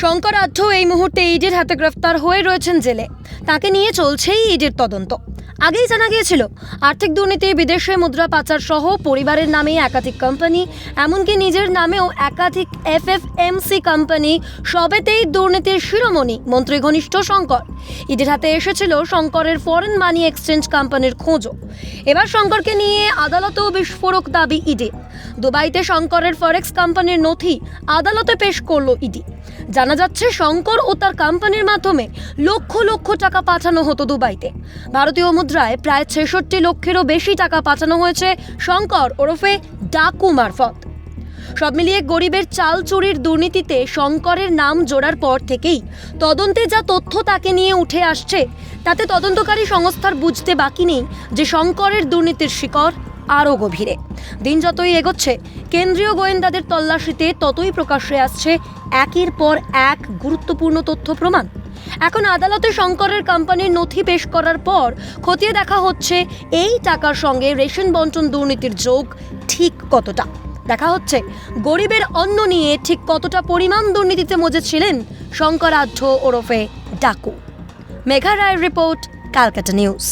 শঙ্কর আঢ্য এই মুহূর্তে ইডির হাতে গ্রেফতার হয়ে রয়েছেন জেলে। তাকে নিয়ে চলছেই ইডির তদন্ত। আগেই জানা গিয়েছিল, আর্থিক দুর্নীতি, বিদেশে মুদ্রা পাচার সহ পরিবারের নামে একাধিক কোম্পানি এমনকি নিজের নামেও একাধিক এফএফএমসি কোম্পানি সবেতেই দুর্নীতির শিরোমণি, মন্ত্রী ঘনিষ্ঠ শঙ্কর। ইডির হাতে এসেছিল শঙ্করের ফরেন মানি এক্সচেঞ্জ কোম্পানির খোঁজও। এবার শঙ্করকে নিয়ে আদালতেও বিস্ফোরক দাবি ইডি দুবাইতে শঙ্করের ফরেক্স কোম্পানির নথি আদালতে পেশ করল ইডি জানা যাচ্ছে, শঙ্কর ও তার কোম্পানির মাধ্যমে লক্ষ লক্ষ টাকা পাঠানো হতো দুবাইতে। ভারতীয় মুদ্রায় প্রায় ছেষট্টি লক্ষেরও বেশি টাকা পাঠানো হয়েছে শঙ্কর ওরফে ডাকু মারফত। সব মিলিয়ে গরিবের চাল চুরির দুর্নীতিতে শঙ্করের নাম জোড়ার পর থেকেই তদন্তে যা তথ্য তাকে নিয়ে উঠে আসছে, তাতে তদন্তকারী সংস্থার বুঝতে বাকি নেই যে শঙ্করের দুর্নীতির শিকড় আরও গভীরে। দিন যতই এগোচ্ছে, কেন্দ্রীয় গোয়েন্দাদের তল্লাশিতে ততই প্রকাশ্যে আসছে একের পর এক গুরুত্বপূর্ণ তথ্য প্রমাণ। এখন আদালতে শঙ্করের কোম্পানির নথি পেশ করার পর খতিয়ে দেখা হচ্ছে এই টাকার সঙ্গে রেশন বন্টন দুর্নীতির যোগ ঠিক কতটা? দেখা হচ্ছে গরিবের অন্ন নিয়ে ঠিক কতটা পরিমাণ দুর্নীতিতে মজেছিলেন শঙ্করাঢ্য ওরফে ডাকু। মেঘা রায়ের রিপোর্ট, ক্যালকাটা নিউজ।